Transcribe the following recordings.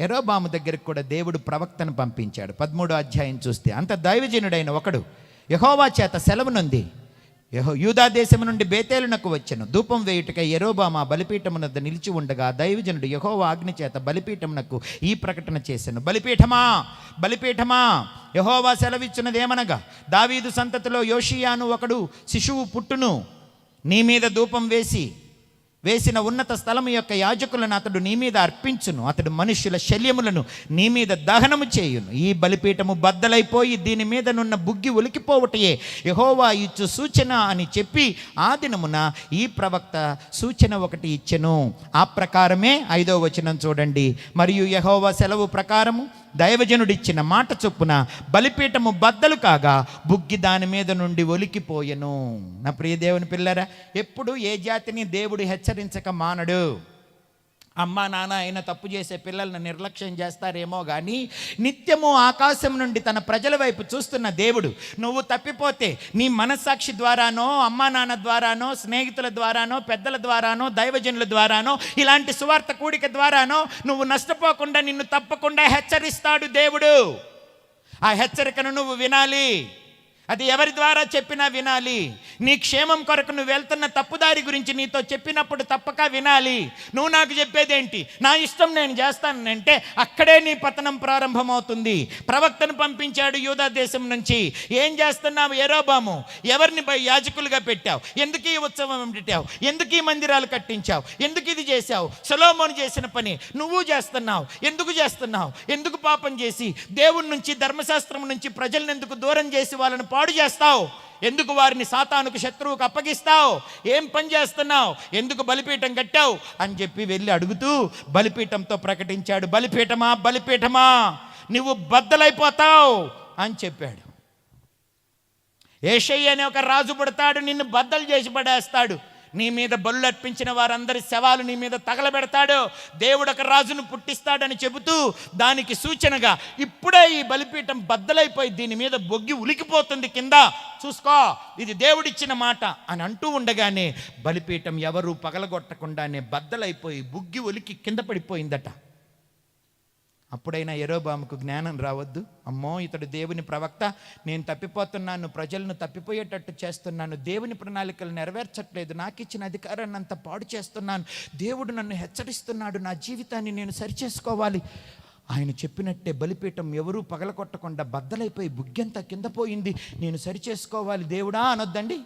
ఎరోబాము దగ్గరికి కూడా దేవుడు ప్రవక్తను పంపించాడు. పదమూడో అధ్యాయం చూస్తే అంత దైవజనుడైన ఒకడు యహోవా చేత సెలవునుంది. యహో యూదా దేశము నుండి బేతేలునకు వచ్చెను. ధూపం వేయుటకై ఎరోబామా బలిపీఠమునద్ద నిలిచి ఉండగా దైవజనుడు యహోవా అగ్ని చేత బలిపీఠమునకు ఈ ప్రకటన చేశాను బలిపీఠమా? బలిపీఠమా? యహోవా సెలవిచ్చినదేమనగా దావీదు సంతతిలో యోషియాను ఒకడు శిశువు పుట్టును. నీ మీద ధూపం వేసి వేసిన ఉన్నత స్థలము యొక్క యాజకులను అతడు నీ మీద అర్పించును. అతడు మనుష్యుల శల్యములను నీ మీద దహనము చేయును. ఈ బలిపీఠము బద్దలైపోయి దీని మీదనున్న బుగ్గి ఒలికిపోవటయే యహోవా ఇచ్చు సూచన అని చెప్పి ఆ దినమున ఈ ప్రవక్త సూచన ఒకటి ఇచ్చెను. ఆ ప్రకారమే ఐదో వచనం చూడండి. మరియు యహోవా సెలవు ప్రకారము దైవజనుడిచ్చిన మాట చొప్పున బలిపీఠము బద్దలు కాగా బుగ్గి దాని మీద నుండి ఒలికిపోయెను. నా ప్రియ దేవుని పిల్లరా ఎప్పుడు ఏ జాతిని దేవుడు హెచ్చరించక మానడు? అమ్మా నాన్న అయిన తప్పు చేసే పిల్లలను నిర్లక్ష్యం చేస్తారేమో కానీ నిత్యము ఆకాశం నుండి తన ప్రజల వైపు చూస్తున్న దేవుడు నువ్వు తప్పిపోతే నీ మనస్సాక్షి ద్వారానో అమ్మా నాన్న ద్వారానో స్నేహితుల ద్వారానో పెద్దల ద్వారానో దైవజనుల ద్వారానో ఇలాంటి సువార్త కూడిక ద్వారానో నువ్వు నష్టపోకుండా నిన్ను తప్పకుండా హెచ్చరిస్తాడు దేవుడు. ఆ హెచ్చరికను నువ్వు వినాలి. అది ఎవరి ద్వారా చెప్పినా వినాలి. నీ క్షేమం కొరకు నువ్వు వెళ్తున్న తప్పుదారి గురించి నీతో చెప్పినప్పుడు తప్పక వినాలి. నువ్వు నాకు చెప్పేదేంటి? నా ఇష్టం నేను చేస్తానంటే అక్కడే నీ పతనం ప్రారంభమవుతుంది. ప్రవక్తను పంపించాడు యూదా దేశం నుంచి. ఏం చేస్తున్నావు ఎరోబాము ఎవరిని యాజకులుగా పెట్టావు? ఎందుకు ఈ ఉత్సవం పెట్టావు ఎందుకు ఈ మందిరాలు కట్టించావు? ఎందుకు ఇది చేశావు? సొలోమోను చేసిన పని నువ్వు చేస్తున్నావు. ఎందుకు చేస్తున్నావు? ఎందుకు పాపం చేసి? దేవుడి నుంచి ధర్మశాస్త్రం నుంచి ప్రజలను ఎందుకు దూరం చేసి వాళ్ళని పాడు చేస్తావు? ఎందుకు వారిని సాతానుకు శత్రువుకు అప్పగిస్తావు? ఏం పని చేస్తున్నావు? ఎందుకు బలిపీఠం కట్టావు? అని చెప్పి వెళ్ళి అడుగుతూ బలిపీఠంతో ప్రకటించాడు. బలిపీఠమా? బలిపీఠమా? నువ్వు బద్దలైపోతావు? అని చెప్పాడు. ఏషయ్య అనే ఒక రాజు పుడతాడు నిన్ను బద్దలు చేసి పడేస్తాడు. నీ మీద బలు అర్పించిన వారందరి శవాలు నీ మీద తగలబెడతాడు. దేవుడు ఒక రాజును పుట్టిస్తాడని చెబుతూ దానికి సూచనగా ఇప్పుడే ఈ బలిపీఠం బద్దలైపోయి దీని మీద బొగ్గి ఉలికిపోతుంది కింద. చూసుకో ఇది దేవుడిచ్చిన మాట అని అంటూ ఉండగానే బలిపీఠం ఎవరూ పగలగొట్టకుండానే బద్దలైపోయి బుగ్గి ఒలికి కింద పడిపోయిందట. అప్పుడైనా ఎరోబాముకు జ్ఞానం రావద్దు. అమ్మో ఇతడు దేవుని ప్రవక్త నేను తప్పిపోతున్నాను ప్రజలను తప్పిపోయేటట్టు చేస్తున్నాను దేవుని ప్రణాళికలు నెరవేర్చట్లేదు నాకు ఇచ్చిన అధికారాన్ని అంత పాడు చేస్తున్నాను దేవుడు నన్ను హెచ్చరిస్తున్నాడు నా జీవితాన్ని నేను సరిచేసుకోవాలి. ఆయన చెప్పినట్టే బలిపీఠం ఎవరూ పగలకొట్టకుండా బద్దలైపోయి బుగ్గంతా కింద పోయింది. నేను సరిచేసుకోవాలి దేవుడా అనొద్దండి.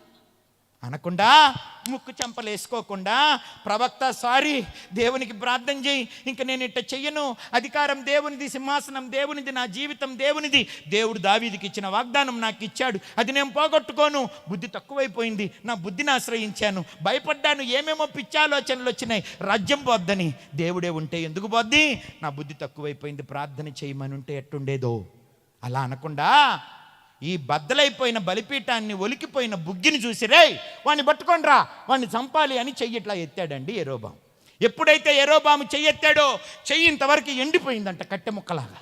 అనకుండా ముక్కు చెంపలు వేసుకోకుండా ప్రవక్త సారీ దేవునికి ప్రార్థన చేయి ఇంక నేను ఇట్ట చెయ్యను. అధికారం దేవునిది సింహాసనం దేవునిది నా జీవితం దేవునిది. దేవుడు దావీదికి ఇచ్చిన వాగ్దానం నాకు ఇచ్చాడు. అది నేను పోగొట్టుకోను. బుద్ధి తక్కువైపోయింది. నా బుద్ధిని ఆశ్రయించాను. భయపడ్డాను. ఏమేమో పిచ్చాలోచనలు వచ్చినాయి. రాజ్యం పోద్దని. దేవుడే ఉంటే ఎందుకు పోద్ది? నా బుద్ధి తక్కువైపోయింది. ప్రార్థన చేయమని ఉంటే ఎట్టుండేదో. అలా అనకుండా ఈ బద్దలైపోయిన బలిపీఠాన్ని ఒలికిపోయిన బుగ్గిని చూసి రే వాడిని పట్టుకొని రా వాడిని చంపాలి అని చెయ్యిట్లా ఎత్తాడండి ఎరోబాం ఎప్పుడైతే ఎరోబాము చెయ్యెత్తాడో చెయ్యి ఇంతవరకు ఎండిపోయిందంట కట్టె ముక్కలాగా.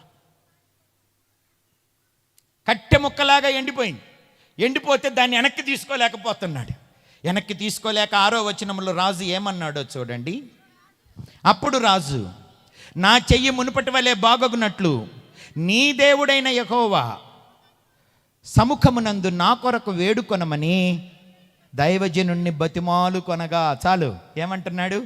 కట్టె ముక్కలాగా ఎండిపోయింది. ఎండిపోతే దాన్ని వెనక్కి తీసుకోలేకపోతున్నాడు. వెనక్కి తీసుకోలేక ఆరో వచనంలో రాజు ఏమన్నాడో చూడండి. అప్పుడు రాజు నా చెయ్యి మునుపటి వలె బాగొగునట్లు నీ దేవుడైన యహోవా సముఖమునందు నా కొరకు వేడుకొనమని దైవజనుణ్ణి బతిమాలు కొనగా. చాలు ఏమంటున్నాడు?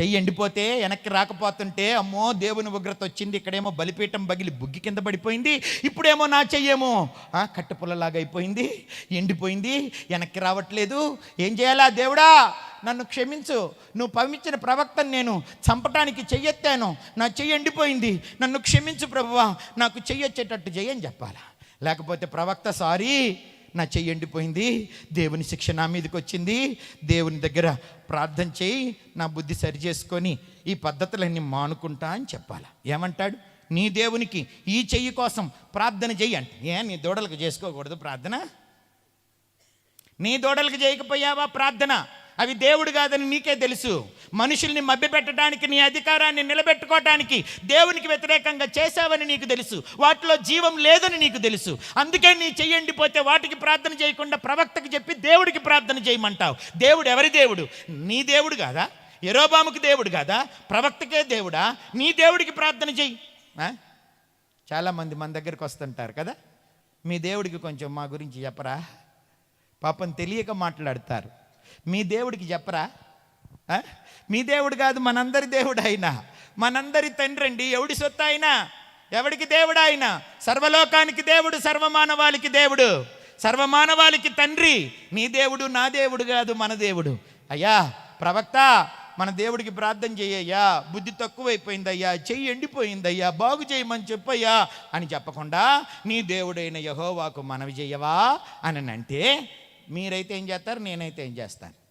చెయ్యి ఎండిపోతే వెనక్కి రాకపోతుంటే అమ్మో దేవుని ఉగ్రత వచ్చింది ఇక్కడేమో బలిపీఠం బగిలి బుగ్గి కింద పడిపోయింది ఇప్పుడేమో నా చెయ్యేమో. ఆ, కట్టెపుల్లలాగా అయిపోయింది ఎండిపోయింది వెనక్కి రావట్లేదు. ఏం చేయాలా దేవుడా? నన్ను క్షమించు. నువ్వు పంపించిన ప్రవక్తను నేను చంపటానికి చెయ్యెత్తాను. నా చెయ్యి ఎండిపోయింది. నన్ను క్షమించు ప్రభువా. నాకు చెయ్యొచ్చేటట్టు చెయ్యని చెప్పాలా? లేకపోతే ప్రవక్త సారీ నా చెయ్యి ఎండిపోయింది. దేవుని శిక్ష నా మీదకి వచ్చింది దేవుని దగ్గర ప్రార్థన చేయి నా బుద్ధి సరి చేసుకొని ఈ పద్ధతులన్నీ మానుకుంటా అని చెప్పాలా. ఏమంటాడు? నీ దేవునికి ఈ చెయ్యి కోసం ప్రార్థన చెయ్యి అంటే. ఏ నీ దూడలకు చేసుకోకూడదు ప్రార్థన? నీ దూడలకు చేయకపోయావా ప్రార్థన? అవి దేవుడు కాదని నీకే తెలుసు. మనుషుల్ని మభ్యపెట్టడానికి నీ అధికారాన్ని నిలబెట్టుకోవటానికి దేవునికి వ్యతిరేకంగా చేశావని నీకు తెలుసు. వాటిలో జీవం లేదని నీకు తెలుసు. అందుకే నీ చెయ్యండిపోతే వాటికి ప్రార్థన చేయకుండా ప్రవక్తకి చెప్పి దేవుడికి ప్రార్థన చేయమంటావు. దేవుడు ఎవరి దేవుడు? నీ దేవుడు కాదా? ఎరోబాముకి దేవుడు కాదా? ప్రవక్తకే దేవుడా? నీ దేవుడికి ప్రార్థన చెయ్యి. చాలామంది మన దగ్గరికి వస్తుంటారు కదా? మీ దేవుడికి కొంచెం మా గురించి చెప్పరా? పాపం తెలియక మాట్లాడతారు. మీ దేవుడికి చెప్పరా? మీ దేవుడు కాదు మనందరి దేవుడు అయినా మనందరి తండ్రి అండి ఎవడి సొత్తు అయినా? ఎవడికి దేవుడు ఆయన? సర్వలోకానికి దేవుడు సర్వమానవాళికి దేవుడు. సర్వమానవాళికి తండ్రి. నీ దేవుడు నా దేవుడు కాదు మన దేవుడు. అయ్యా ప్రవక్త మన దేవుడికి ప్రార్థన చేయయ్యా బుద్ధి తక్కువైపోయిందయ్యా. చెయ్యి ఎండిపోయిందయ్యా. బాగు చేయమని చెప్పయ్యా అని చెప్పకుండా నీ దేవుడైన యహోవాకు మనవి చెయ్యవా అని అంటే మీరైతే ఏం చేస్తారు? నేనైతే ఏం చేస్తాను?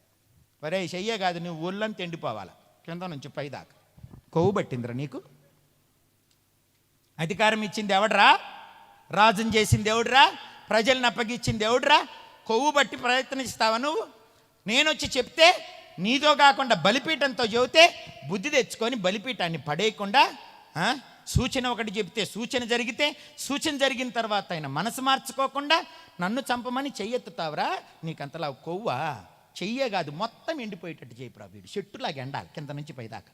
వరే చెయ్యే కాదు నువ్వు ఒళ్ళంతా ఎండిపోవాలి కింద నుంచి పైదాకా. కొవ్వు పట్టిందిరా నీకు? అధికారం ఇచ్చింది ఎవడ్రా? రాజుని చేసింది ఎవడ్రా? ప్రజల్ని అప్పగించింది ఎవడ్రా? కొవ్వు బట్టి ప్రయత్నిస్తావా నువ్వు? నేను వచ్చి చెప్తే నీతో కాకుండా బలిపీఠంతో చెబితే బుద్ధి తెచ్చుకొని బలిపీఠాన్ని పడేయకుండా సూచన ఒకటి చెప్తే సూచన జరిగితే సూచన జరిగిన తర్వాత ఆయన మనసు మార్చుకోకుండా నన్ను చంపమని చెయ్యెత్తుతావురా? నీకంతలా కొవ్వా? చెయ్యే కాదు మొత్తం ఎండిపోయేటట్టు చేయి ప్రభు వీడు. చెట్టులాగా ఎండాలి కింద నుంచి పైదాకా.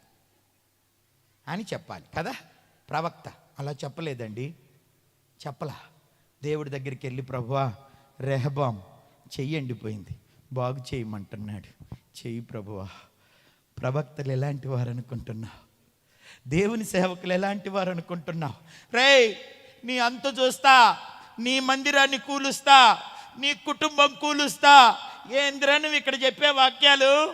అని చెప్పాలి కదా ప్రవక్త. అలా చెప్పలేదండి. చెప్పలా. దేవుడి దగ్గరికి వెళ్ళి ప్రభువా రెహబాం చెయ్యి ఎండిపోయింది. బాగు చేయమంటున్నాడు. చెయ్యి ప్రభువా. ప్రవక్తలు ఎలాంటి వారు అనుకుంటున్నావు దేవుని సేవకులు ఎలాంటి వారు అనుకుంటున్నావు రేయ్ నీ అంత చూస్తా నీ మందిరాన్ని కూలుస్తా నీ కుటుంబం కూలుస్తా ఏందిరా నువ్వు ఇక్కడ చెప్పే వాక్యాలు?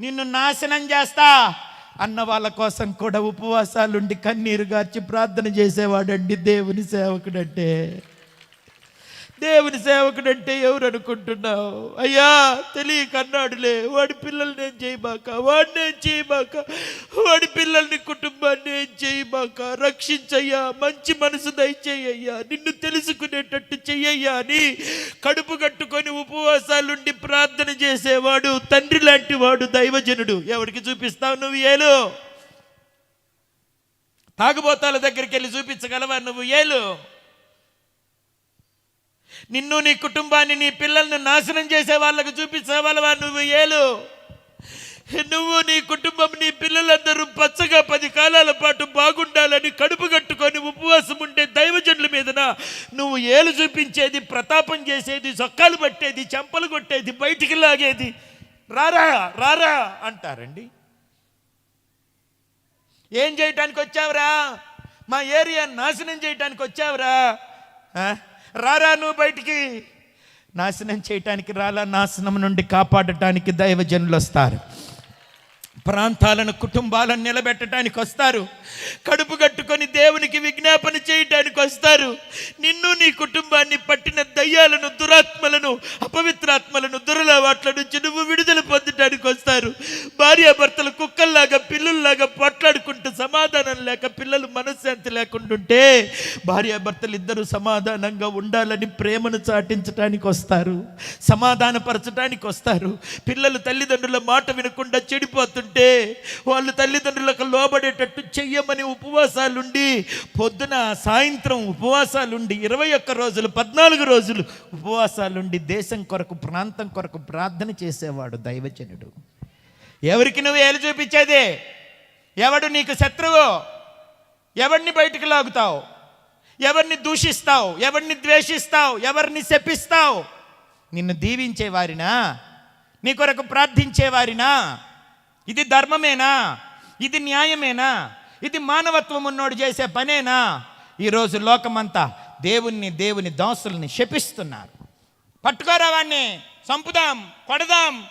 నిన్ను నాశనం చేస్తా. అన్న వాళ్ళ కోసం కూడా ఉపవాసాలుండి కన్నీరు గార్చి ప్రార్థన చేసేవాడండి దేవుని సేవకుడంటే. దేవుని సేవకుడంటే ఎవరు అనుకుంటున్నావు అయ్యా తెలియక అన్నాడులే వాడి పిల్లల్ని నేను చేయబాక వాడిని నేను చేయబాక వాడి పిల్లల్ని కుటుంబాన్ని ఏం చేయబాక రక్షించయ్యా మంచి మనసు దయచేయ్యా నిన్ను తెలుసుకునేటట్టు చెయ్యయ్యా అని కడుపు కట్టుకొని ఉపవాసాలుండి ప్రార్థన చేసేవాడు తండ్రి లాంటి వాడు దైవజనుడు. ఎవరికి చూపిస్తావు నువ్వు ఏలు? తాగుబోతాల దగ్గరికి వెళ్ళి చూపించగలవా నువ్వు ఏలు? నిన్ను నీ కుటుంబాన్ని నీ పిల్లల్ని నాశనం చేసే వాళ్ళకు చూపించగలవా నువ్వు ఏలు? నువ్వు నీ కుటుంబం నీ పిల్లలందరూ పచ్చగా పది కాలాల పాటు బాగుండాలని కడుపు కట్టుకొని ఉపవాసం ఉండే దైవజనుల మీదన నువ్వు ఏలు చూపించేది ప్రతాపం చేసేది సొక్కాలు పట్టేది చెంపలు కొట్టేది బయటికి లాగేది. రారా రారా అంటారండి. ఏం చేయటానికి వచ్చావురా? మా ఏరియా నాశనం చేయటానికి వచ్చావురా? రారా నువ్వు బయటికి. నాశనం చేయటానికి రాలా నాశనం నుండి కాపాడటానికి దైవజనులు వస్తారు. ప్రాంతాలను కుటుంబాలను నిలబెట్టడానికి వస్తారు. కడుపు కట్టుకొని దేవునికి విజ్ఞాపన చేయటానికి వస్తారు. నిన్ను నీ కుటుంబాన్ని పట్టిన దయ్యాలను దురాత్మలను అపవిత్రాత్మలను దురలవాట్ల నుంచి నువ్వు విడుదల పొందటానికి వస్తారు. భార్యాభర్తలు కుక్కల్లాగా పిల్లుల్లాగా పోట్లాడుకుంటూ సమాధానం లేక పిల్లలు మనశ్శాంతి లేకుంటుంటే భార్యాభర్తలు ఇద్దరు సమాధానంగా ఉండాలని ప్రేమను చాటించటానికి వస్తారు సమాధానపరచడానికి వస్తారు. పిల్లలు తల్లిదండ్రుల మాట వినకుండా చెడిపోతుంటే వాళ్ళు తల్లిదండ్రులకు లోబడేటట్టు చెయ్యమని ఉపవాసాలుండి పొద్దున సాయంత్రం ఉపవాసాలుండి ఇరవై ఒక్క రోజులు పద్నాలుగు రోజులు ఉపవాసాలుండి దేశం కొరకు ప్రాంతం కొరకు ప్రార్థన చేసేవాడు దైవజనుడు. ఎవరికి నువ్వు ఏలు చూపించేది? ఎవడు నీకు శత్రువు? ఎవరిని బయటికి లాగుతావు? ఎవరిని దూషిస్తావు? ఎవరిని ద్వేషిస్తావు? ఎవరిని శపిస్తావు? నిన్ను దీవించే వారినా నీ కొరకు ప్రార్థించేవారినా? ఇది ధర్మమేనా? ఇది న్యాయమేనా? ఇది మానవత్వం ఉన్నోడు చేసే పనేనా? ఈరోజు లోకమంతా దేవుణ్ణి దేవుని దాసుల్ని శపిస్తున్నారు. పట్టుకోరా వాణ్ణి చంపుదాం కొడదాం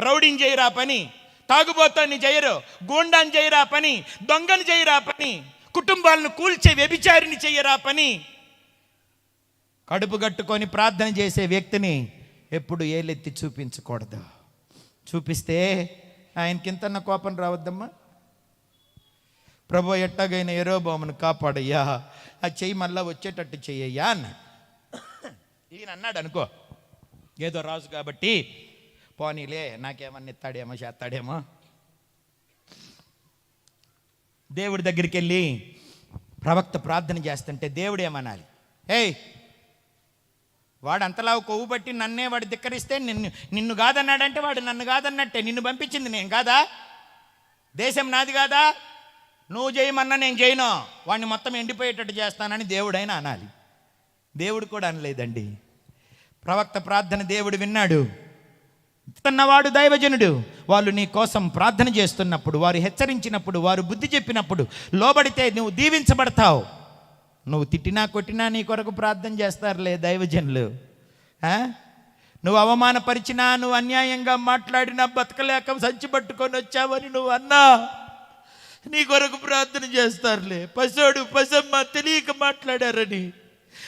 రౌడింగ్ చేయరా పని? తాగుబోతాన్ని చేయరు గూండాన్ని చేయరా పని దొంగని చేయరా పని కుటుంబాలను కూల్చే వ్యభిచారిని చెయ్యరా పని. కడుపు కట్టుకొని ప్రార్థన చేసే వ్యక్తిని ఎప్పుడు ఏలెత్తి చూపించకూడదు. చూపిస్తే ఆయనకింతన్న కోపం రావద్దమ్మా. ప్రభు ఎట్టాగైన ఎరోబామును కాపాడయ్యా. ఆ చెయ్యి మళ్ళా వచ్చేటట్టు చెయ్యయ్యా అన్నాడు. ఈయన అన్నాడు అనుకో ఏదో రాజు కాబట్టి పోనీలే నాకేమన్నా ఇస్తాడేమో చేస్తాడేమో దేవుడి దగ్గరికి వెళ్ళి ప్రవక్త ప్రార్థన చేస్తుంటే దేవుడు ఏమనాలి ఏయ్ వాడు అంతలా కొవ్వు పట్టి నన్నే వాడు ధిక్కరిస్తే నిన్ను నిన్ను కాదన్నాడంటే వాడు నన్ను కాదన్నట్టే నిన్ను పంపించింది నేను కాదా? దేశం నాది కాదా? నువ్వు చేయమన్నా నేను చేయను. వాడిని మొత్తం ఎండిపోయేటట్టు చేస్తానని దేవుడైనా అనాలి. దేవుడు కూడా అనలేదండి. ప్రవక్త ప్రార్థన దేవుడు విన్నాడు. తన్నవాడు దైవజనుడు. వాళ్ళు నీ కోసం ప్రార్థన చేస్తున్నప్పుడు వారు హెచ్చరించినప్పుడు వారు బుద్ధి చెప్పినప్పుడు లోబడితే నువ్వు దీవించబడతావు. నువ్వు తిట్టినా కొట్టినా నీ కొరకు ప్రార్థన చేస్తారులే దైవజనులు. ఆ? నువ్వు అవమానపరిచినా నువ్వు అన్యాయంగా మాట్లాడినా బతకలేక సంచి పట్టుకొని వచ్చావని నువ్వు అన్నా. నీ కొరకు ప్రార్థన చేస్తారులే. పసోడు పసమ్మ తెలియక మాట్లాడారని.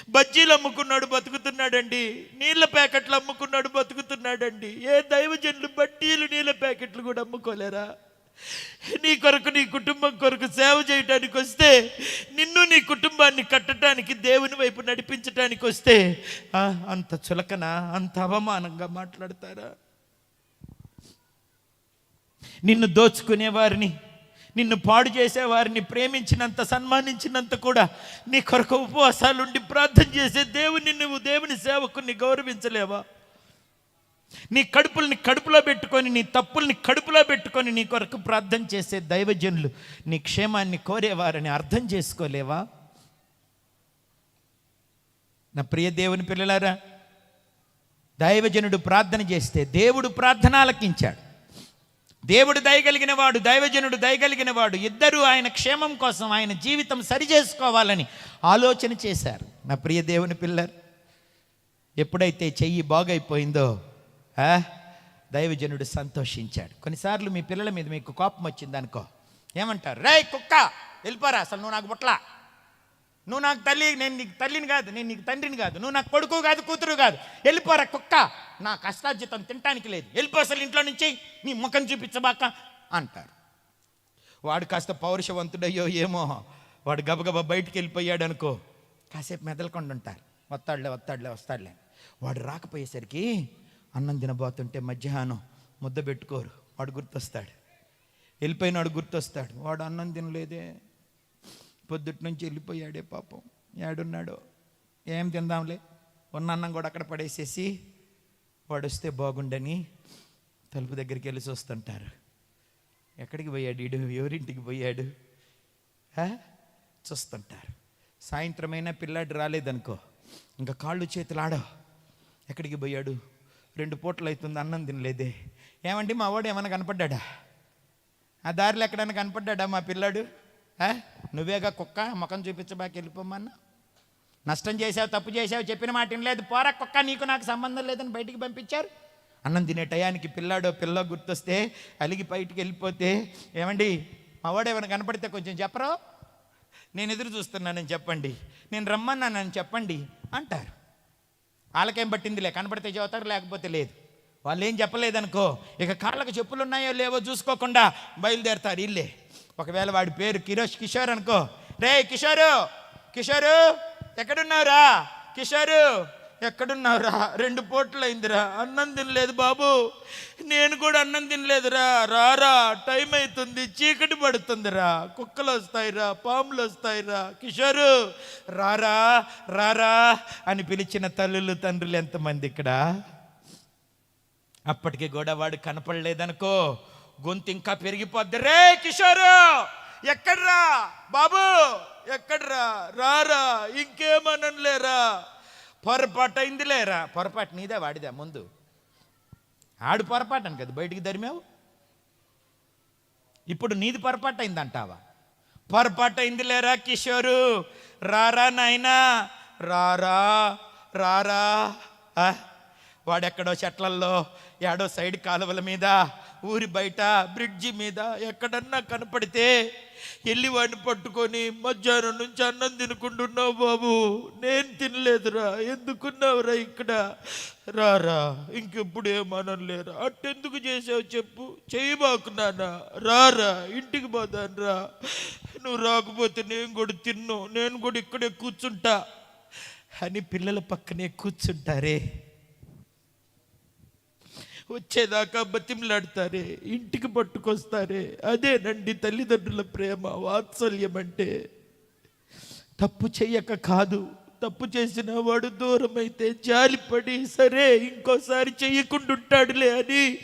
బజ్జీలు అమ్ముకున్నాడు బతుకుతున్నాడండి. నీళ్ళ ప్యాకెట్లు అమ్ముకున్నాడు బతుకుతున్నాడండి. ఏ దైవజనులు బట్టీలు నీళ్ళ ప్యాకెట్లు కూడా అమ్ముకోలేరా? నీ కొరకు నీ కుటుంబం కొరకు సేవ చేయటానికి వస్తే నిన్ను నీ కుటుంబాన్ని కట్టడానికి దేవుని వైపు నడిపించటానికి వస్తే అంత చులకన అంత అవమానంగా మాట్లాడతారా? నిన్ను దోచుకునే వారిని నిన్ను పాడు చేసే వారిని ప్రేమించినంత సన్మానించినంత కూడా నీ కొరకు ఉపవాసాలుండి ప్రార్థన చేసే దేవుని నువ్వు దేవుని సేవకుని గౌరవించలేవా? నీ కడుపుల్ని కడుపులో పెట్టుకొని నీ తప్పుల్ని కడుపులో పెట్టుకొని నీ కొరకు ప్రార్థన చేసే దైవజనులు నీ క్షేమాన్ని కోరేవారని అర్థం చేసుకోలేవా? నా ప్రియ దేవుని పిల్లలారా దైవజనుడు ప్రార్థన చేస్తే దేవుడు ప్రార్థన ఆలకించాడు దేవుడు దయగలిగిన వాడు దైవజనుడు దయగలిగిన వాడు ఇద్దరూ ఆయన క్షేమం కోసం ఆయన జీవితం సరి చేసుకోవాలని ఆలోచన చేశారు. నా ప్రియ దేవుని పిల్లర్ ఎప్పుడైతే చెయ్యి బాగైపోయిందో ఆ, దైవజనుడు సంతోషించాడు. కొన్నిసార్లు మీ పిల్లల మీద మీకు కోపం వచ్చింది అనుకో ఏమంటారు? రే కుక్క వెళ్ళిపోరా అసలు నువ్వు నాకు పుట్ల నువ్వు నాకు తల్లి నేను నీకు తల్లిని కాదు నేను నీకు తండ్రిని కాదు. నువ్వు నాకు కొడుకు కాదు కూతురు కాదు. వెళ్ళిపోరా కుక్క. నా కష్టార్జితం తినటానికి లేదు. వెళ్ళిపో అసలు ఇంట్లో నుంచి. నీ ముఖం చూపించబాక అంటారు. వాడు కాస్త పౌరుషవంతుడయ్యో ఏమో. వాడు గబగబా బయటికి వెళ్ళిపోయాడు అనుకో కాసేపు మెదలకుండా ఉంటారు. వస్తాడులే వస్తాడులే వస్తాడులే. వాడు రాకపోయేసరికి అన్నం తినబోతుంటే మధ్యాహ్నం ముద్ద పెట్టుకోరు. వాడు గుర్తొస్తాడు. వెళ్ళిపోయినాడు గుర్తొస్తాడు. వాడు అన్నం తినలేదే. పొద్దుటి నుంచి వెళ్ళిపోయాడే పాపం. ఏడున్నాడో? ఏం తిందాంలే? ఉన్న అన్నం కూడా అక్కడ పడేసేసి వాడు వస్తే బాగుండని తలుపు దగ్గరికి వెళ్ళి చూస్తుంటారు. ఎక్కడికి పోయాడు? ఈడు ఎవరింటికి పోయాడు? చూస్తుంటారు. సాయంత్రమైనా పిల్లాడు రాలేదనుకో ఇంకా కాళ్ళు చేతులు ఆడో ఎక్కడికి పోయాడు? రెండు పూటలు అవుతుంది అన్నం తినలేదే. ఏమండి మా వాడు ఏమైనా కనపడ్డా ఆ దారిలో ఎక్కడైనా కనపడ్డా మా పిల్లాడు? నువ్వేగా కుక్క? ముఖం చూపించబాకి వెళ్ళిపోమన్నా? నష్టం చేసావు తప్పు చేసావు చెప్పిన మాట లేదు పోరా కుక్క నీకు నాకు సంబంధం లేదని బయటికి పంపించారు? అన్నం తినే టయానికి పిల్లాడో పిల్ల గుర్తొస్తే అలిగి బయటికి వెళ్ళిపోతే ఏమండి మావాడు ఏమైనా కనపడితే కొంచెం చెప్పరు? నేను ఎదురు చూస్తున్నానని చెప్పండి. నేను రమ్మన్నానని చెప్పండి అంటారు. వాళ్ళకేం పట్టిందిలే కనపడితే చదువుతారు లేకపోతే లేదు. వాళ్ళు ఏం చెప్పలేదనుకో ఇక కాళ్ళకు చెప్పులు ఉన్నాయో లేవో చూసుకోకుండా బయలుదేరతారు ఇల్లే. ఒకవేళ వాడి పేరు కిరోష్ కిషోర్ అనుకో. రే కిషోరు కిషోరు ఎక్కడున్నావురా? కిషోరు ఎక్కడున్నావురా? రెండు పూటలు అయిందిరా. అన్నం తినలేదు బాబు. నేను కూడా అన్నం తినలేదురా. రారా టైం అవుతుంది చీకటి పడుతుందిరా. కుక్కలు వస్తాయిరా పాములు వస్తాయిరా. కిషోరు రారా రారా అని పిలిచిన తల్లులు తండ్రులు ఎంతమంది ఇక్కడ? అప్పటికి కూడా వాడు కనపడలేదనుకో. గొంతు ఇంకా పెరిగిపోద్ది. రే కిషోరు ఎక్కడ్రా? బాబు ఎక్కడ్రా? రారా? ఇంకేమనలేరా పొరపాటు అయింది లేరా పొరపాటు నీదే వాడిదా ముందు. ఆడు పొరపాటు అని కదా బయటికి దరిమావు? ఇప్పుడు నీది పొరపాటు అయిందంటావా పొరపాటు అయింది లేరా కిషోరు? రారా నాయనా? రారా? రారా? ఆ? వాడెక్కడో చెట్లల్లో ఏడో సైడ్ కాలువల మీద ఊరి బయట బ్రిడ్జి మీద ఎక్కడన్నా కనపడితే వెళ్ళి వాడిని పట్టుకొని మధ్యాహ్నం నుంచి అన్నం తినుకుంటున్నావు బాబు. నేను తినలేదురా ఎందుకున్నావురా ఇక్కడ? రారా ఇంకెప్పుడు ఏమనం లేరా? అట్టెందుకు చేసావు చెప్పు. చేయబాకు నాన్న. రారా ఇంటికి పోదాను రా నువ్వు రాకపోతే నేను కూడా తిన్ను. నేను కూడా ఇక్కడే కూర్చుంటా. అని పిల్లల పక్కనే కూర్చుంటారే. వచ్చేదాకా బతిమలాడతారే ఇంటికి పట్టుకొస్తారే. అదేనండి తల్లిదండ్రుల ప్రేమ వాత్సల్యం అంటే. తప్పు చేయక కాదు తప్పు చేసిన వాడు దూరమైతే జాలిపడి సరే ఇంకోసారి చేయకుండా ఉంటాడులే అని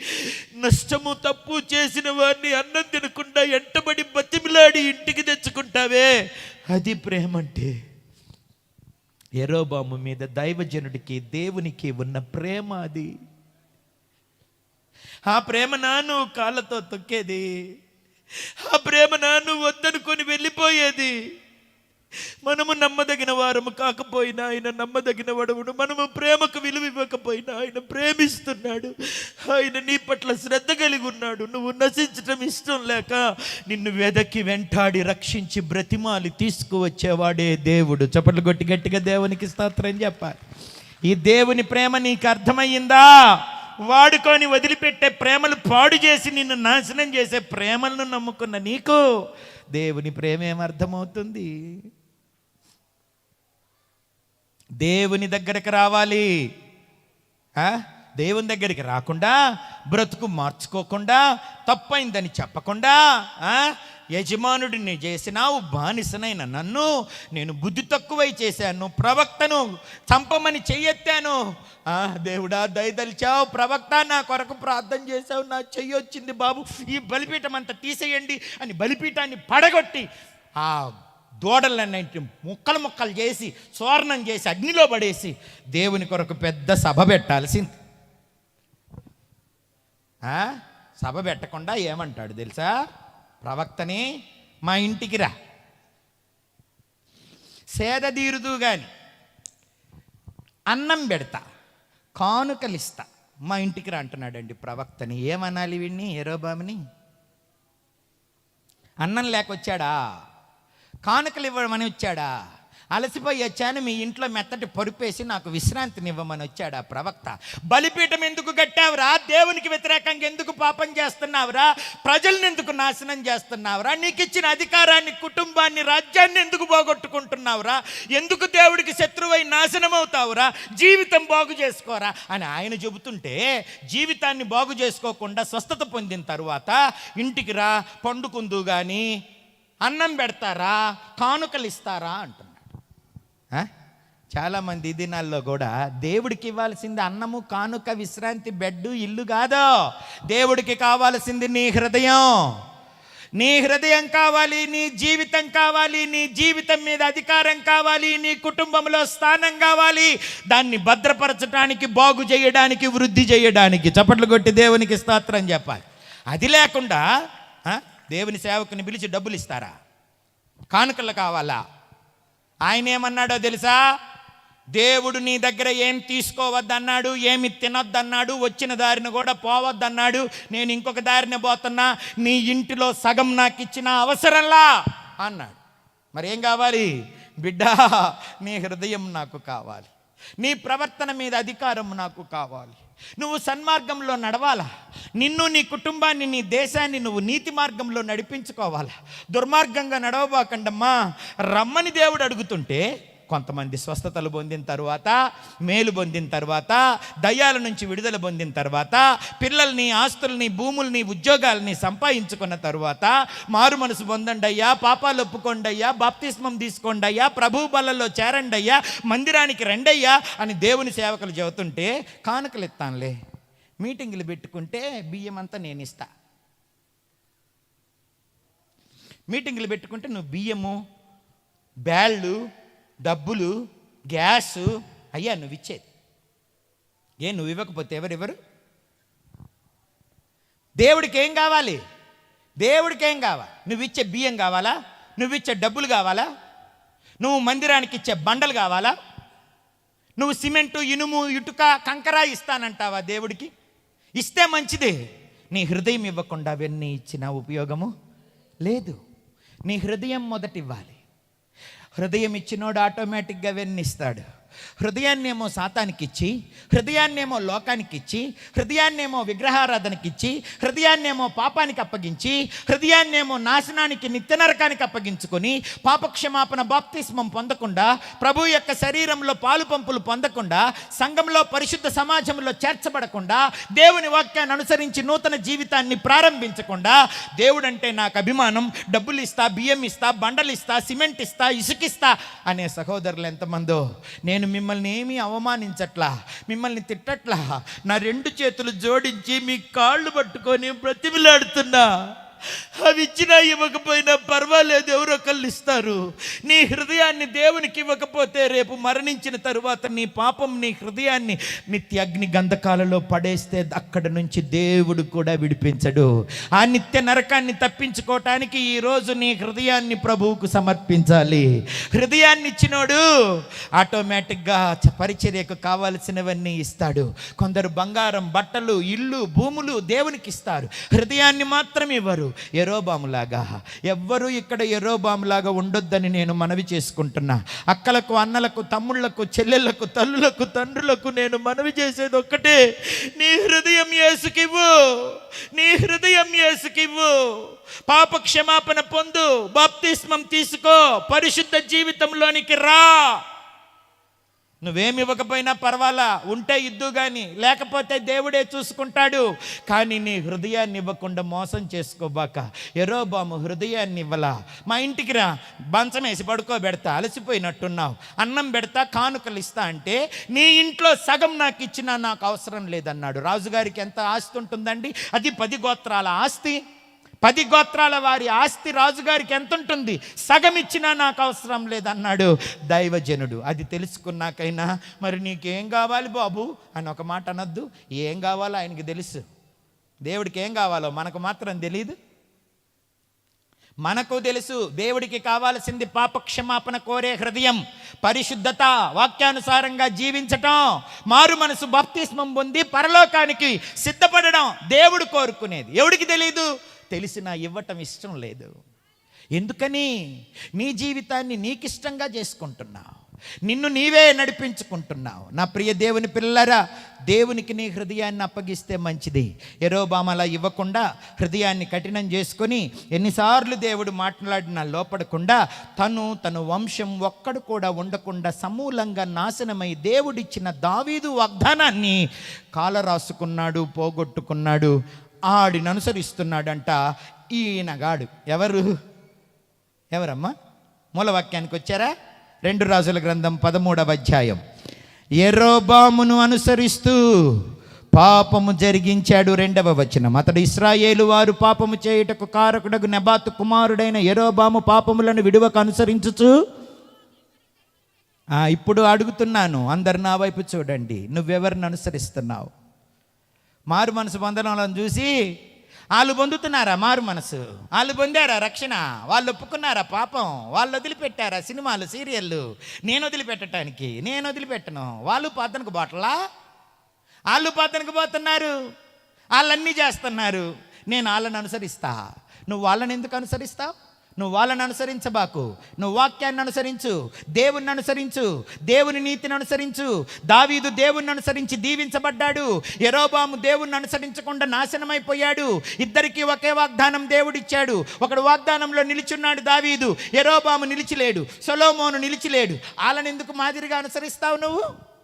నష్టము తప్పు చేసిన వాడిని అన్నం తినకుండా ఎంటబడి బతిమిలాడి ఇంటికి తెచ్చుకుంటావే. అది ప్రేమ అంటే ఎరోబాము మీద దైవజనుడికి దేవునికి ఉన్న ప్రేమ అది. ఆ ప్రేమ నాను కాళ్ళతో తొక్కేది. ఆ ప్రేమ నాను వద్దనుకొని వెళ్ళిపోయేది. మనము నమ్మదగిన వారము కాకపోయినా ఆయన నమ్మదగిన వడవుడు. మనము ప్రేమకు విలువ ఇవ్వకపోయినా ఆయన ప్రేమిస్తున్నాడు. ఆయన నీ పట్ల శ్రద్ధ కలిగి ఉన్నాడు. నువ్వు నశించటం ఇష్టం లేక నిన్ను వెదకి వెంటాడి రక్షించి బ్రతిమాలి తీసుకువచ్చేవాడే దేవుడు. చప్పట్లు కొట్టి గట్టిగా దేవునికి స్తోత్రం చెప్పాలి. ఈ దేవుని ప్రేమ నీకు అర్థమయ్యిందా? వాడుకొని వదిలిపెట్టే ప్రేమలు పాడు చేసి నిన్ను నాశనం చేసే ప్రేమలను నమ్ముకున్న నీకు దేవుని ప్రేమ ఏమర్థమవుతుంది దేవుని దగ్గరకు రావాలి ఆ? దేవుని దగ్గరికి రాకుండా బ్రతుకు మార్చుకోకుండా తప్పైందని చెప్పకుండా ఆ? యజమానుడిని చేసినావు బానిసనైన నన్ను నేను బుద్ధి తక్కువై చేశాను ప్రవక్తను చంపమని చెయ్యెత్తాను. ఆ, దేవుడా దయదలిచావు ప్రవక్త నా కొరకు ప్రార్థన చేశావు నా చెయ్యొచ్చింది బాబు ఈ బలిపీఠం అంతా తీసేయండి అని బలిపీఠాన్ని పడగొట్టి ఆ దూడలన్నింటి ముక్కలు ముక్కలు చేసి స్వర్ణం చేసి అగ్నిలో పడేసి దేవుని కొరకు పెద్ద సభ పెట్టాల్సింది. సభ పెట్టకుండా ఏమంటాడు తెలుసా? ప్రవక్తనే మా ఇంటికి రా. సేద తీరుతూ కానీ అన్నం పెడతా కానుకలిస్తా. మా ఇంటికి రా అంటున్నాడండి ప్రవక్తని ఏమనాలి వీడిని ఎరోబామిని అన్నం లేకొచ్చాడా? కానుకలు ఇవ్వమని వచ్చాడా? అలసిపోయి వచ్చాను మీ ఇంట్లో మెత్తటి పరుపేసి నాకు విశ్రాంతినివ్వమని వచ్చాడా ప్రవక్త. బలిపీఠం ఎందుకు కట్టావురా? దేవునికి వ్యతిరేకంగా ఎందుకు పాపం చేస్తున్నావురా? ప్రజల్ని ఎందుకు నాశనం చేస్తున్నావురా? నీకు ఇచ్చిన అధికారాన్ని కుటుంబాన్ని రాజ్యాన్ని ఎందుకు పోగొట్టుకుంటున్నావురా? ఎందుకు దేవుడికి శత్రువై నాశనం అవుతావురా జీవితం బాగు చేసుకోరా? అని ఆయన చెబుతుంటే జీవితాన్ని బాగు చేసుకోకుండా స్వస్థత పొందిన తరువాత ఇంటికి రా పండుకుందు కానీ అన్నం పెడతారా కానుకలు ఇస్తారా అంటున్నాడు చాలామంది దినాల్లో కూడా దేవుడికి ఇవ్వాల్సింది అన్నము కానుక విశ్రాంతి బెడ్ ఇల్లు కాదు. దేవుడికి కావాల్సింది నీ హృదయం. నీ హృదయం కావాలి నీ జీవితం కావాలి నీ జీవితం మీద అధికారం కావాలి నీ కుటుంబంలో స్థానం కావాలి. దాన్ని భద్రపరచడానికి బాగు చేయడానికి వృద్ధి చేయడానికి చప్పట్లు కొట్టి దేవునికి స్తోత్రం చెప్పాలి. అది లేకుండా దేవుని సేవకుని పిలిచి డబ్బులు ఇస్తారా? కానుకలు కావాలా? ఆయన ఏమన్నాడో తెలుసా? దేవుడు నీ దగ్గర ఏం తీసుకోవద్దన్నాడు ఏమి తినొద్దన్నాడు వచ్చిన దారిని కూడా పోవద్దన్నాడు నేను ఇంకొక దారిని పోతున్నా నీ ఇంటిలో సగం నాకు ఇచ్చిన అవసరంలా అన్నాడు. మరి ఏం కావాలి? బిడ్డ నీ హృదయం నాకు కావాలి. నీ ప్రవర్తన మీద అధికారం నాకు కావాలి. నువ్వు సన్మార్గంలో నడవాలా? నిన్ను నీ కుటుంబాన్ని నీ దేశాన్ని నువ్వు నీతి మార్గంలో నడిపించుకోవాలా? దుర్మార్గంగా నడవబాకండమ్మా. రమ్మని దేవుడు అడుగుతుంటే కొంతమంది స్వస్థతలు పొందిన తర్వాత మేలు పొందిన తర్వాత దయ్యాల నుంచి విడుదల పొందిన తర్వాత పిల్లల్ని ఆస్తుల్ని భూముల్ని ఉద్యోగాల్ని సంపాదించుకున్న తర్వాత మారు మనసు పొందండి అయ్యా పాపాలు ఒప్పుకోండి అయ్యా బాప్తిస్మం తీసుకోండి అయ్యా ప్రభు బలలో చేరండి అయ్యా మందిరానికి రండయ్యా అని దేవుని సేవకులు చెబుతుంటే కానుకలు ఇస్తానులే మీటింగులు పెట్టుకుంటే బియ్యం అంతా నేను ఇస్తా మీటింగులు పెట్టుకుంటే నువ్వు బియ్యము బ్యాళ్ళు డబ్బులు గ్యాసు అయ్యా నువ్వు ఇచ్చేది ఏ నువ్వు ఇవ్వకపోతే ఎవరెవరు? దేవుడికి ఏం కావాలి? దేవుడికి ఏం కావాలి? నువ్వు ఇచ్చే బియ్యం కావాలా? నువ్వు ఇచ్చే డబ్బులు కావాలా? నువ్వు మందిరానికి ఇచ్చే బండలు కావాలా? నువ్వు సిమెంటు ఇనుము ఇటుక కంకర ఇస్తానంటావా దేవుడికి? ఇస్తే మంచిదే. నీ హృదయం ఇవ్వకుండా అవన్నీ ఇచ్చిన ఉపయోగము లేదు. నీ హృదయం మొదట ఇవ్వాలి హృదయం ఇచ్చినోడు ఆటోమేటిక్గా అవన్నీ ఇస్తాడు. హృదయాన్నేమో సాతానికిచ్చి హృదయాన్నేమో లోకానికిచ్చి హృదయాన్నేమో విగ్రహారాధనకిచ్చి హృదయాన్నేమో పాపానికి అప్పగించి హృదయాన్నేమో నాశనానికి నిత్య నరకానికి అప్పగించుకొని పాపక్షమాపణ బాప్తిస్మం పొందకుండా ప్రభు యొక్క శరీరంలో పాలు పంపులు పొందకుండా సంఘంలో పరిశుద్ధ సమాజంలో చేర్చబడకుండా దేవుని వాక్యాన్ని అనుసరించి నూతన జీవితాన్ని ప్రారంభించకుండా దేవుడంటే నాకు అభిమానం డబ్బులు ఇస్తా బియ్యం ఇస్తా బండలు ఇస్తా సిమెంట్ ఇస్తా ఇసుకిస్తా అనే సహోదరులు ఎంతమందో. నేను మిమ్మల్ని ఏమీ అవమానించట్లా మిమ్మల్ని తిట్టట్లా నా రెండు చేతులు జోడించి మీ కాళ్ళు పట్టుకొని బ్రతిమిలాడుతున్నా. అవి ఇచ్చినా ఇవ్వకపోయినా పర్వాలేదు ఎవరో ఒకళ్ళు ఇస్తారు. నీ హృదయాన్ని దేవునికి ఇవ్వకపోతే రేపు మరణించిన తరువాత నీ పాపం నీ హృదయాన్ని నిత్యగ్ని గంధకాలలో పడేస్తే అక్కడ నుంచి దేవుడు కూడా విడిపించడు. ఆ నిత్య నరకాన్ని తప్పించుకోవటానికి ఈరోజు నీ హృదయాన్ని ప్రభువుకు సమర్పించాలి. హృదయాన్ని ఇచ్చినోడు ఆటోమేటిక్గా పరిచర్యకు కావాల్సినవన్నీ ఇస్తాడు. కొందరు బంగారం బట్టలు ఇల్లు భూములు దేవునికి ఇస్తారు. హృదయాన్ని మాత్రం ఇవ్వరు. ఎరోబాములాగా ఎవ్వరూ ఇక్కడ ఎరోబాములాగా ఉండొద్దని నేను మనవి చేసుకుంటున్నా. అక్కలకు అన్నలకు తమ్ముళ్ళకు చెల్లెళ్ళకు తల్లులకు తండ్రులకు నేను మనవి చేసేది ఒక్కటే. నీ హృదయం ఏసుకివ్వు నీ హృదయం ఏసుకివ్వు పాప క్షమాపణ పొందు. బాప్తిస్మం తీసుకో. పరిశుద్ధ జీవితంలోనికి రా. నువ్వేమి ఇవ్వకపోయినా పర్వాలా ఉంటే ఇద్దు కానీ లేకపోతే దేవుడే చూసుకుంటాడు. కానీ నీ హృదయాన్ని ఇవ్వకుండా మోసం చేసుకోబాక ఎరోబాము హృదయాన్ని ఇవ్వలా. మా ఇంటికి రా బంచం వేసి పడుకోబెడతా అలసిపోయినట్టున్నావు. అన్నం పెడతా కానుకలు ఇస్తా అంటే నీ ఇంట్లో సగం నాకు ఇచ్చినా నాకు అవసరం లేదన్నాడు. రాజుగారికి ఎంత ఆస్తి ఉంటుందండి? అది పది గోత్రాల ఆస్తి. పది గోత్రాల వారి ఆస్తి రాజుగారికి ఎంత ఉంటుంది సగం ఇచ్చినా నాకు అవసరం లేదన్నాడు దైవజనుడు. అది తెలుసుకున్నాకైనా మరి నీకేం కావాలి బాబు? అని ఒక మాట అనొద్దు. ఏం కావాలో ఆయనకి తెలుసు. దేవుడికి ఏం కావాలో మనకు మాత్రం తెలియదు మనకు తెలుసు దేవుడికి కావాల్సింది పాప క్షమాపణ కోరే హృదయం. పరిశుద్ధత వాక్యానుసారంగా జీవించటం మారు మనసు బాప్తిస్మం పొంది పరలోకానికి సిద్ధపడడం దేవుడు కోరుకునేది. ఎవడికి తెలియదు తెలిసినా ఇవ్వటం ఇష్టం లేదు. ఎందుకని? నీ జీవితాన్ని నీకిష్టంగా చేసుకుంటున్నావు. నిన్ను నీవే నడిపించుకుంటున్నావు. నా ప్రియ దేవుని పిల్లరా దేవునికి నీ హృదయాన్ని అప్పగిస్తే మంచిది. ఎరోబామలా ఇవ్వకుండా హృదయాన్ని కఠినం చేసుకొని ఎన్నిసార్లు దేవుడు మాట్లాడినా లోపడకుండా తను తన వంశం ఒక్కడు కూడా ఉండకుండా సమూలంగా నాశనమై దేవుడిచ్చిన దావీదు వాగ్దానాన్ని కాల రాసుకున్నాడు పోగొట్టుకున్నాడు ఆడిని అనుసరిస్తున్నాడంట ఈయనగాడు. ఎవరు? ఎవరమ్మా? మూలవాక్యానికి వచ్చారా రెండు రాజుల గ్రంథం పదమూడవ అధ్యాయం. ఎర్రోబామును అనుసరిస్తూ పాపము జరిగించాడు రెండవ వచనం. అతడు ఇస్రాయేలు వారు పాపము చేయుటకు కారకుడకు నెబాతు కుమారుడైన ఎరోబాము పాపములను విడువకు అనుసరించుచు. ఇప్పుడు అడుగుతున్నాను. అందరు నా వైపు చూడండి. నువ్వెవరిని అనుసరిస్తున్నావు మారు మనసు పొందడం చూసి వాళ్ళు పొందుతున్నారా మారు మనసు? వాళ్ళు పొందారా రక్షణ? వాళ్ళు ఒప్పుకున్నారా పాపం? వాళ్ళు వదిలిపెట్టారా సినిమాలు సీరియళ్ళు? నేను వదిలిపెట్టడానికి నేను వదిలిపెట్టను. వాళ్ళు పాతనకు బాటలా వాళ్ళు పాతనకు పోతున్నారు. వాళ్ళన్నీ చేస్తున్నారు. నేను వాళ్ళని అనుసరిస్తా. నువ్వు వాళ్ళని ఎందుకు అనుసరిస్తావు? నువ్వు వాళ్ళని అనుసరించబాకు నువ్వు వాక్యాన్ని అనుసరించు దేవుణ్ణి అనుసరించు దేవుని నీతిని అనుసరించు. దావీదు దేవుణ్ణి అనుసరించి దీవించబడ్డాడు. ఎరోబాము దేవుణ్ణి అనుసరించకుండా నాశనమైపోయాడు. ఇద్దరికీ ఒకే వాగ్దానం దేవుడిచ్చాడు. ఒకడు వాగ్దానంలో నిలిచున్నాడు దావీదు. ఎరోబాము నిలిచిలేడు. సొలోమోను నిలిచిలేడు. వాళ్ళని ఎందుకు మాదిరిగా అనుసరిస్తావు నువ్వు?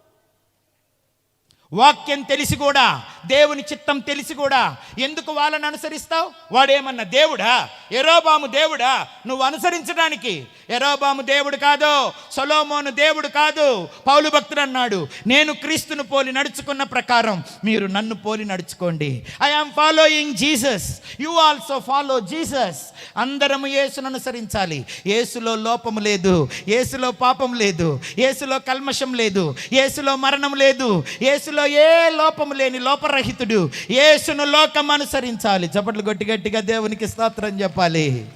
వాక్యం తెలిసి కూడా దేవుని చిత్తం తెలిసి కూడా ఎందుకు వాళ్ళని అనుసరిస్తావు? వాడేమన్నా దేవుడా? ఎరోబాము దేవుడా? నువ్వు అనుసరించడానికి. ఎరోబాము దేవుడు కాదు సొలోమోను దేవుడు కాదు. పౌలు భక్తుడు అన్నాడు నేను క్రీస్తును పోలి నడుచుకున్న ప్రకారం మీరు నన్ను పోలి నడుచుకోండి. I am following Jesus you also follow Jesus అందరము యేసును అనుసరించాలి. యేసులో లోపము లేదు యేసులో పాపం లేదు యేసులో కల్మషం లేదు యేసులో మరణం లేదు యేసులో ఏ లోపము లేని లోపరహితుడు యేసును లోకం అనుసరించాలి. చప్పట్లు గట్టి గట్టిగా దేవునికి స్తోత్రం చెప్పాలి.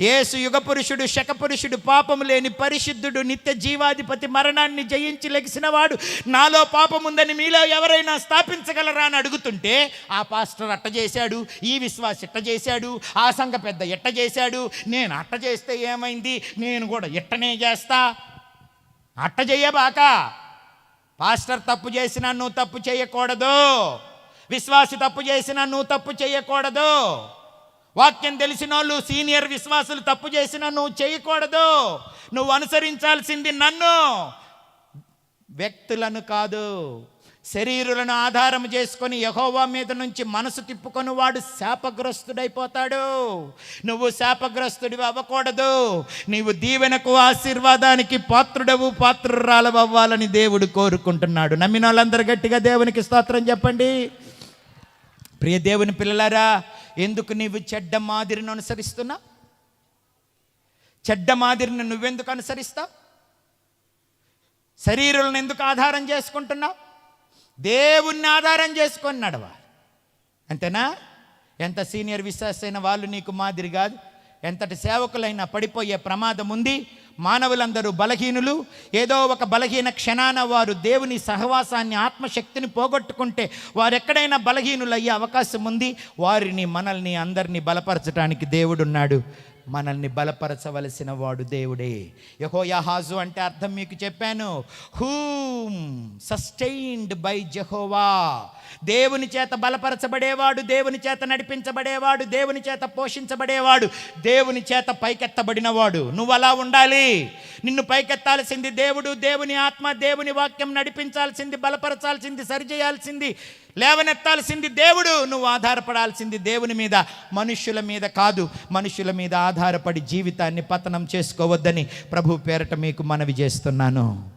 ఏసు యుగ పురుషుడు పాపము లేని పరిశుద్ధుడు నిత్య జీవాధిపతి మరణాన్ని జయించి లెగిసినవాడు నాలో పాపం ఉందని మీలో ఎవరైనా స్థాపించగలరా అని అడుగుతుంటే ఆ పాస్టర్ అట్ట చేశాడు ఈ విశ్వాస ఇట్ట చేశాడు ఆ సంఘ పెద్ద ఎట్ట చేశాడు నేను అట్ట చేస్తే ఏమైంది నేను కూడా ఇట్టనే చేస్తా. అట్ట చెయ్యబాక. పాస్టర్ తప్పు చేసినా నువ్వు తప్పు చేయకూడదు. విశ్వాసి తప్పు చేసినా నువ్వు తప్పు చేయకూడదు. వాక్యం తెలిసిన వాళ్ళు సీనియర్ విశ్వాసులు తప్పు చేసినా నువ్వు చేయకూడదు. నువ్వు అనుసరించాల్సింది నన్ను. వ్యక్తులను కాదు. శరీరులను ఆధారం చేసుకొని యహోవా మీద నుంచి మనసు తిప్పుకొని వాడు శాపగ్రస్తుడైపోతాడు. నువ్వు శాపగ్రస్తుడివి అవ్వకూడదు. నీవు దీవెనకు ఆశీర్వాదానికి పాత్రుడవు పాత్రురాలు అవ్వాలని దేవుడు కోరుకుంటున్నాడు. నమ్మిన వాళ్ళందరూ గట్టిగా దేవునికి స్తోత్రం చెప్పండి. ప్రియ దేవుని పిల్లలారా ఎందుకు నీవు చెడ్డ మాదిరిని అనుసరిస్తున్నా చెడ్డ మాదిరిని నువ్వెందుకు అనుసరిస్తావు? శరీరులను ఎందుకు ఆధారం చేసుకుంటున్నావు? దేవుణ్ణి ఆధారం చేసుకొని నడవ అంతేనా? ఎంత సీనియర్ విశ్వాసైన వాళ్ళు నీకు మాదిరి కాదు. ఎంతటి సేవకులైనా పడిపోయే ప్రమాదం ఉంది. మానవులందరూ బలహీనులు. ఏదో ఒక బలహీన క్షణాన వారు దేవుని సహవాసాన్ని ఆత్మశక్తిని పోగొట్టుకుంటే వారు ఎక్కడైనా బలహీనులు అయ్యే అవకాశం ఉంది. వారిని మనల్ని అందరినీ బలపరచడానికి దేవుడున్నాడు. మనల్ని బలపరచవలసిన వాడు దేవుడే. యహోయాహాజు అంటే అర్థం మీకు చెప్పాను. Whom sustained by Jehovah. దేవుని చేత బలపరచబడేవాడు దేవుని చేత నడిపించబడేవాడు దేవుని చేత పోషించబడేవాడు దేవుని చేత పైకెత్తబడినవాడు. నువ్వు అలా ఉండాలి. నిన్ను పైకెత్తాల్సింది దేవుడు దేవుని ఆత్మ దేవుని వాక్యం నడిపించాల్సింది బలపరచాల్సింది సరిచేయాల్సింది లేవనెత్తాల్సింది దేవుడు. నువ్వు ఆధారపడాల్సింది దేవుని మీద. మనుష్యుల మీద కాదు. మనుష్యుల మీద ఆధారపడి జీవితాన్ని పతనం చేసుకోవద్దని ప్రభు పేరట మీకు మనవి చేస్తున్నాను.